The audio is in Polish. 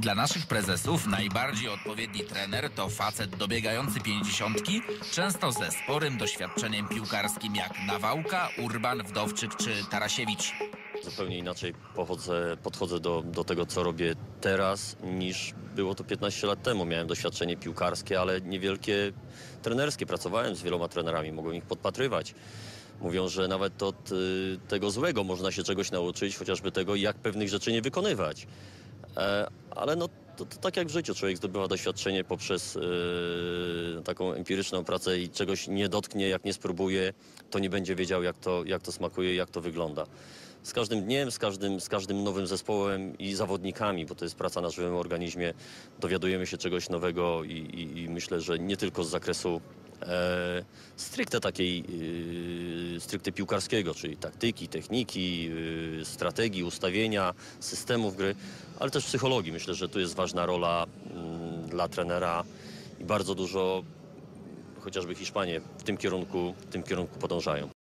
Dla naszych prezesów najbardziej odpowiedni trener to facet dobiegający pięćdziesiątki, często ze sporym doświadczeniem piłkarskim jak Nawałka, Urban, Wdowczyk czy Tarasiewicz. Zupełnie inaczej pochodzę, podchodzę do, do tego, co robię teraz, niż było to 15 lat temu. Miałem doświadczenie piłkarskie, ale niewielkie trenerskie. Pracowałem z wieloma trenerami, mogłem ich podpatrywać. Mówią, że nawet od y, tego złego można się czegoś nauczyć, chociażby tego, jak pewnych rzeczy nie wykonywać. E, ale no, to, to tak jak w życiu, człowiek zdobywa doświadczenie poprzez y, taką empiryczną pracę i czegoś nie dotknie, jak nie spróbuje, to nie będzie wiedział, jak to, jak to smakuje, jak to wygląda. Z każdym dniem, z każdym, z każdym nowym zespołem i zawodnikami, bo to jest praca na żywym organizmie, dowiadujemy się czegoś nowego i, i, i myślę, że nie tylko z zakresu e, stricte takiej, e, stricte piłkarskiego, czyli taktyki, techniki, e, strategii, ustawienia, systemów gry, ale też psychologii. Myślę, że tu jest ważna rola mm, dla trenera i bardzo dużo chociażby Hiszpanie w tym kierunku, w tym kierunku podążają.